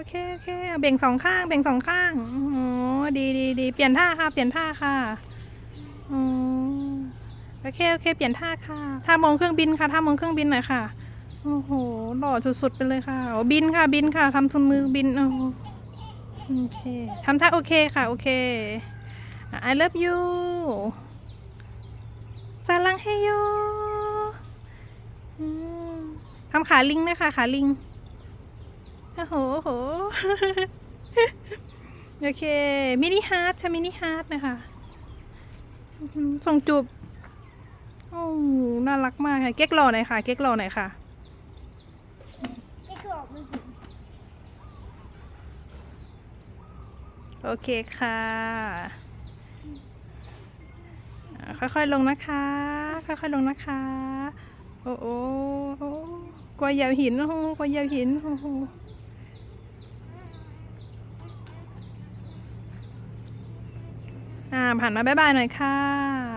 โอเคโอเคเบ่งสองข้างเบ่งสองข้างโอ้ดีดีดีเปลี่ยนท่าค่ะ เปลี่ยนท่าค่ะอ๋อโอเคโอเค เปลี่ยนท่าค่ะท่ามองเครื่องบินค่ะท่ามองเครื่องบินหน่อยค่ะโอ้โหหล่อสุดๆไปเลยค่ะโอ้บินค่ะบินค่ะทำทุนมือบินโอ้โอเคทำท่าโอเคค่ะโอเค I love you สลังเฮโยอืมทำขาลิงด้วยค่ะขาลิง โอ้โหโอ้โหโอเค มินิฮาร์ททำมินิฮาร์ทนะคะส่งจูบโอ้หน่ารักมากค่ะ เก๊กหล่อหน่อยค่ะ เก๊กหล่อหน่อยค่ะนี่คือออกมือถือโอเคค่ะ ค่อยๆลงนะคะ ค่อยๆลงนะคะ โอ้โหโอ้กลัวเหยียบหิน โอ้โหกลัวเหยียบหิน โอ้โห อ่าผ่านมาบ๊ายบายหน่อยค่ะ